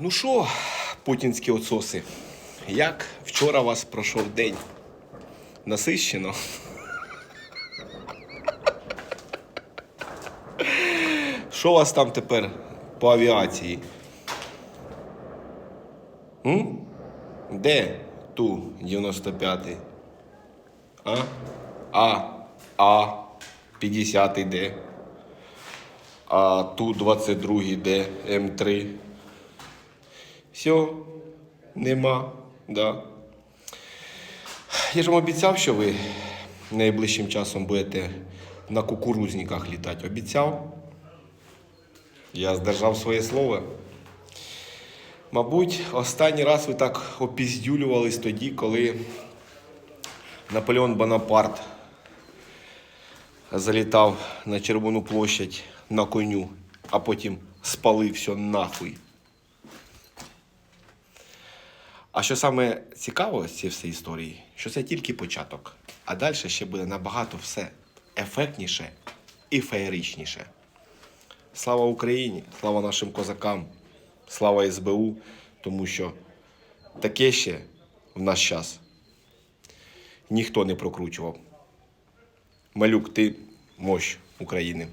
Ну що, путінські оцоси, як вчора вас пройшов день? Насищено? Що у вас там тепер по авіації? М? Де ту 95-й? А? А? А? 50-й де? А ту 22-й де? М3? Все, нема, да. Я ж вам обіцяв, що ви найближчим часом будете на кукурузниках літати. Обіцяв. Я здержав своє слово. Мабуть, останній раз ви так опіздюлювались тоді, коли Наполеон Бонапарт залітав на Червону площадь на коню, а потім спалив все нахуй. А що саме цікаво з цієї історії, що це тільки початок, а далі ще буде набагато все ефектніше і феєричніше. Слава Україні, слава нашим козакам, слава СБУ, тому що таке ще в наш час ніхто не прокручував. Малюк, ти мощ України.